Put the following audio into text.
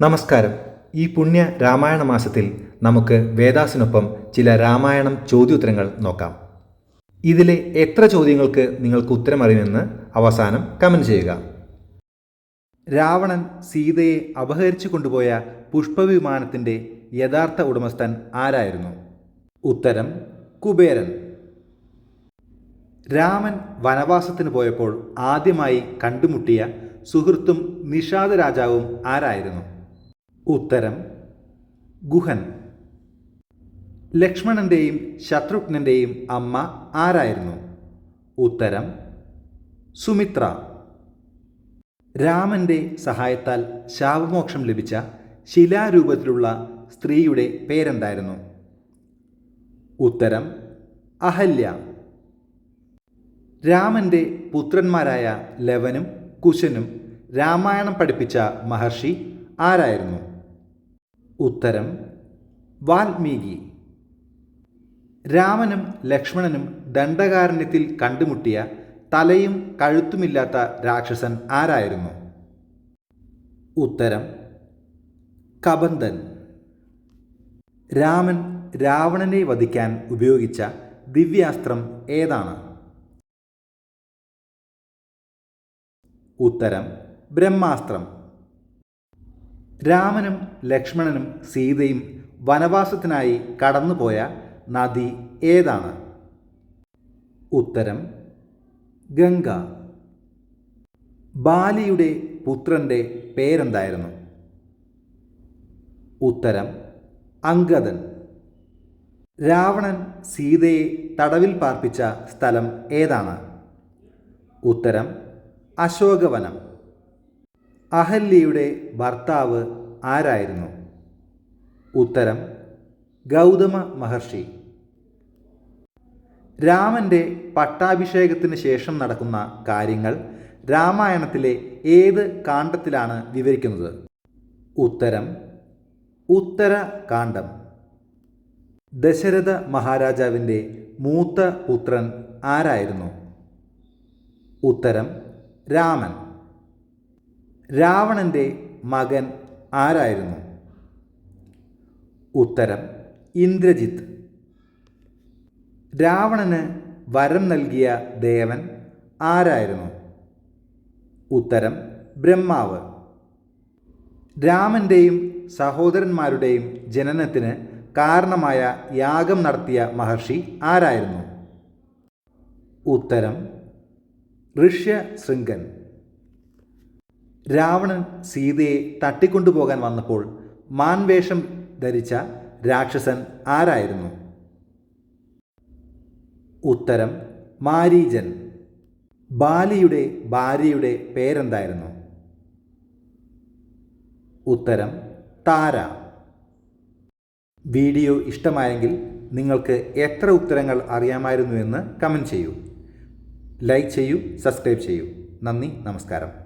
നമസ്കാരം. ഈ പുണ്യ രാമായണ മാസത്തിൽ നമുക്ക് വേദാസിനൊപ്പം ചില രാമായണം ചോദ്യോത്തരങ്ങൾ നോക്കാം. ഇതിലെ എത്ര ചോദ്യങ്ങൾക്ക് നിങ്ങൾക്ക് ഉത്തരമറിയുമെന്ന് അവസാനം കമന്റ് ചെയ്യുക. രാവണൻ സീതയെ അപഹരിച്ചു കൊണ്ടുപോയ പുഷ്പവിമാനത്തിന്റെ യഥാർത്ഥ ഉടമസ്ഥൻ ആരായിരുന്നു? ഉത്തരം കുബേരൻ. രാമൻ വനവാസത്തിന് പോയപ്പോൾ ആദ്യമായി കണ്ടുമുട്ടിയ സുഹൃത്തും നിഷാദ രാജാവും ആരായിരുന്നു? ഉത്തരം ഗുഹൻ. ലക്ഷ്മണന്റെയും ശത്രുഘ്നന്റെയും അമ്മ ആരായിരുന്നു? ഉത്തരം സുമിത്ര. രാമന്റെ സഹായത്താൽ ശാപമോക്ഷം ലഭിച്ച ശിലാരൂപത്തിലുള്ള സ്ത്രീയുടെ പേരെന്തായിരുന്നു? ഉത്തരം അഹല്യ. രാമന്റെ പുത്രന്മാരായ ലവനും കുശനും രാമായണം പഠിപ്പിച്ച മഹർഷി ആരായിരുന്നു? ഉത്തരം വാൽമീകി. രാമനും ലക്ഷ്മണനും ദണ്ഡകാരണ്യത്തിൽ കണ്ടുമുട്ടിയ തലയും കഴുത്തുമില്ലാത്ത രാക്ഷസൻ ആരായിരുന്നു? ഉത്തരം കബന്ധൻ. രാമൻ രാവണനെ വധിക്കാൻ ഉപയോഗിച്ച ദിവ്യാസ്ത്രം ഏതാണ്? ഉത്തരം ബ്രഹ്മാസ്ത്രം. രാമനും ലക്ഷ്മണനും സീതയും വനവാസത്തിനായി കടന്നുപോയ നദി ഏതാണ്? ഉത്തരം ഗംഗ. ബാലിയുടെ പുത്രന്റെ പേരെന്തായിരുന്നു? ഉത്തരം അങ്കദൻ രാവണൻ സീതയെ തടവിൽ പാർപ്പിച്ച സ്ഥലം ഏതാണ്? ഉത്തരം അശോകവനം. അഹല്യയുടെ ഭർത്താവ് ആരായിരുന്നു? ഉത്തരം ഗൗതമ മഹർഷി. രാമന്റെ പട്ടാഭിഷേകത്തിന് ശേഷം നടക്കുന്ന കാര്യങ്ങൾ രാമായണത്തിലെ ഏത് കാണ്ഡത്തിലാണ് വിവരിക്കുന്നത്? ഉത്തരം ഉത്തര കാണ്ഡം ദശരഥ മഹാരാജാവിന്റെ മൂത്ത പുത്രൻ ആരായിരുന്നു? ഉത്തരം രാമൻ. രാവണന്റെ മകൻ ആരായിരുന്നു? ഉത്തരം ഇന്ദ്രജിത്ത്. രാവണന് വരം നൽകിയ ദേവൻ ആരായിരുന്നു? ഉത്തരം ബ്രഹ്മാവ്. രാമന്റെയും സഹോദരന്മാരുടെയും ജനനത്തിന് കാരണമായ യാഗം നടത്തിയ മഹർഷി ആരായിരുന്നു? ഉത്തരം ഋഷ്യ ഋഷ്യശൃംഗൻ. രാവണൻ സീതയെ തട്ടിക്കൊണ്ടുപോകാൻ വന്നപ്പോൾ മാൻവേഷം ധരിച്ച രാക്ഷസൻ ആരായിരുന്നു? ഉത്തരം മാരീജൻ. ബാലിയുടെ ഭാര്യയുടെ പേരെന്തായിരുന്നു? ഉത്തരം താര. വീഡിയോ ഇഷ്ടമായെങ്കിൽ നിങ്ങൾക്ക് എത്ര ഉത്തരങ്ങൾ അറിയാമായിരുന്നു എന്ന് കമന്റ് ചെയ്യൂ. ലൈക്ക് ചെയ്യൂ സബ്സ്ക്രൈബ് ചെയ്യൂ. നന്ദി നമസ്കാരം.